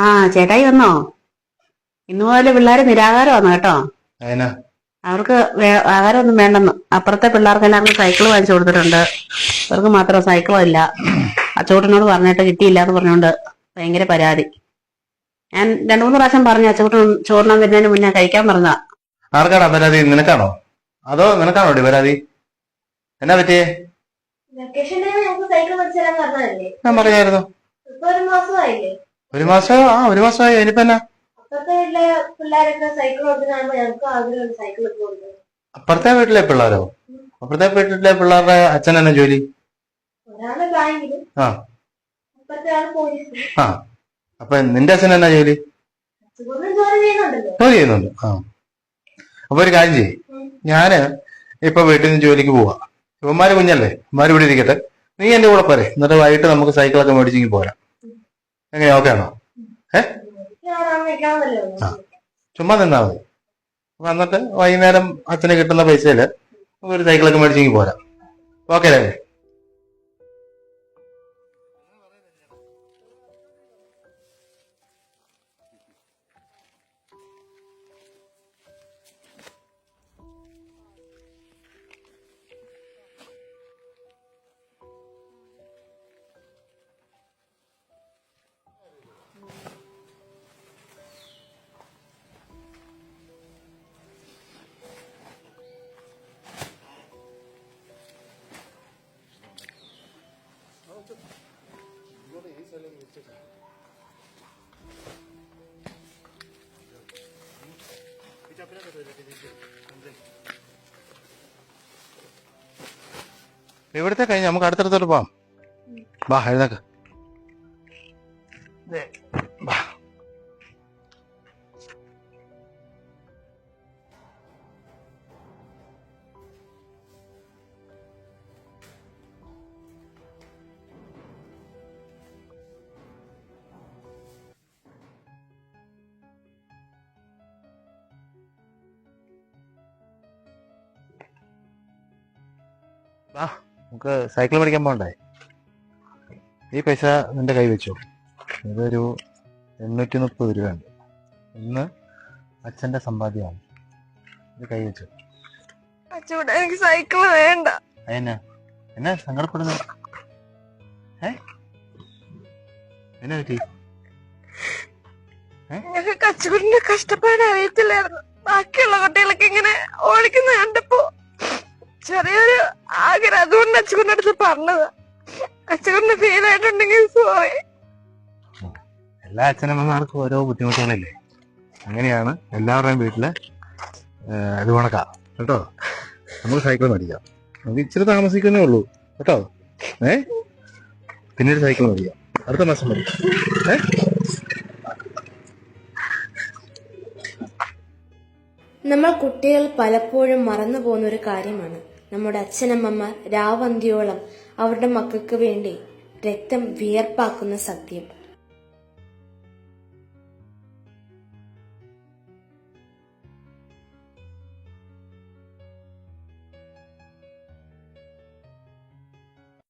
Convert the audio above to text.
ആ ചേട്ടായി വന്നോ? ഇന്നു മുതൽ പിള്ളേര് നിരാഹാരമാണ് കേട്ടോ. അവർക്ക് ആഹാരം ഒന്നും വേണ്ടെന്ന്. അപ്പുറത്തെ പിള്ളേർക്ക് എല്ലാവർക്കും സൈക്കിൾ വാങ്ങിച്ചു കൊടുത്തിട്ടുണ്ട്. അവർക്ക് മാത്രം സൈക്കിളും ഇല്ല. അച്ചൂട്ടനോട് പറഞ്ഞിട്ട് കിട്ടിയില്ല എന്ന് പറഞ്ഞുകൊണ്ട് ഭയങ്കര പരാതി. ഞാൻ രണ്ടു മൂന്ന് പ്രാവശ്യം പറഞ്ഞു അച്ചൂട്ടൻ ചോറിനാൻ വരുന്നതിന് മുന്നേ കഴിക്കാൻ പറഞ്ഞതാ. ആർക്കാടാ പരാതി? നിനക്കാണോ? അതോ നിനക്കാണോ പരാതി? എന്നാ പറ്റിയേ? ഞാൻ പറഞ്ഞായിരുന്നു. ഇപ്പൊ ഒരു മാസമായില്ലേ? ഒരു മാസം ആ ഒരു മാസമായി ഇനിയിപ്പോ എന്നാ? അപ്പുറത്തെ വീട്ടിലെ പിള്ളേരൊക്കെ സൈക്കിൾ അപ്പുറത്തെ വീട്ടിലെ പിള്ളേരോ? അപ്പുറത്തെ വീട്ടിലെ പിള്ളേരുടെ അച്ഛൻ തന്നെ ജോലി? ഒരാൾ ബാങ്കിലും. ആ. അപ്പുറത്തെ ആൾ പോലീസ് ആ. അപ്പൊ നിന്റെ അച്ഛൻ എന്നാ ജോലി? ജോലി ചെയ്യുന്നുണ്ടല്ലോ. ജോലി ചെയ്യുന്നുണ്ട്. ആ. അപ്പൊ ഒരു കാര്യം ചെയ്യ്. ഞാൻ ഇപ്പൊ വീട്ടിൽ നിന്ന് ജോലിക്ക് പോവാ. ഇവന്മാര് കുഞ്ഞല്ലേ? ഇവന്മാര് ഇവിടെ ഇരിക്കട്ടെ. നീ എന്റെ കൂടെ പോരെ. എന്നിട്ട് വൈകിട്ട് നമുക്ക് സൈക്കിളൊക്കെ മേടിച്ചെങ്കിൽ പോരാം. എങ്ങനെ ഓക്കെ ആണോ? ഏ? ഞാൻ അമ്മയ്ക്കാണല്ലോ ആ. ചുമ്മാ നിന്നാ മതി. അപ്പൊ എന്നിട്ട് വൈകുന്നേരം അച്ഛന് കിട്ടുന്ന പൈസയിൽ ഒരു സൈക്കിളൊക്കെ മേടിച്ചെങ്കിൽ പോരാ. ഓക്കെ അല്ലേ ഇവിടുത്തെ കഴിഞ്ഞ് നമുക്ക് അടുത്തടുത്തോട്ട് പോവാം. വാ എഴുന്നേക്ക്. വാ. നമുക്ക് സൈക്കിൾ മേടിക്കാൻ പോകണ്ടേ? ഈ പൈസ നിന്റെ കൈ വെച്ചോ. ഇതൊരു എണ്ണൂറ്റി മുപ്പത് രൂപയുണ്ട്. ഇന്ന് അച്ഛന്റെ സമ്പാദ്യമാണ്. ഇത് കൈ വെച്ചോ. അച്ചൂടെ എനിക്ക് സൈക്കിൾ വേണ്ട. അതെന്നാ? എന്നാ സങ്കടപ്പെടുന്നു? ഏ? എന്നാ പറ്റി? ഞങ്ങൾക്ക് അച്ചൂടിന്റെ കഷ്ടപ്പാട് അറിയത്തില്ലായിരുന്നു. ബാക്കിയുള്ള കുട്ടികളൊക്കെ ഇങ്ങനെ ഓടിക്കുന്ന കണ്ടപ്പോ ചെറിയൊരു ആഗ്രഹം. അതുകൊണ്ട് അച്ഛന്റെ അടുത്ത് പറഞ്ഞത്. അച്ചുകൊണ്ട ഫീൽ ആയിട്ടുണ്ടെങ്കിൽ സോറി എല്ലാ അച്ഛനമ്മമാർക്കും ഓരോ ബുദ്ധിമുട്ടുകളില്ലേ? അങ്ങനെയാണ് എല്ലാവരുടെയും വീട്ടിൽ അത് കണക്കാ. കേട്ടോ? നമുക്ക് സൈക്കിൾ മേടിക്കാം. നമുക്ക് ഇച്ചിരി താമസിക്കുന്നേ ഉള്ളൂ. കേട്ടോ? ഏ? പിന്നീട് സൈക്കിൾ മേടിക്കാം. അടുത്ത മാസം മതി ഏ? നമ്മൾ കുട്ടികൾ പലപ്പോഴും മറന്നു പോകുന്ന ഒരു കാര്യമാണ്. നമ്മുടെ അച്ഛനമ്മമാർ രാവന്തിയോളം അവരുടെ മക്കൾക്ക് വേണ്ടി രക്തം വിയർപ്പാക്കുന്ന സത്യം.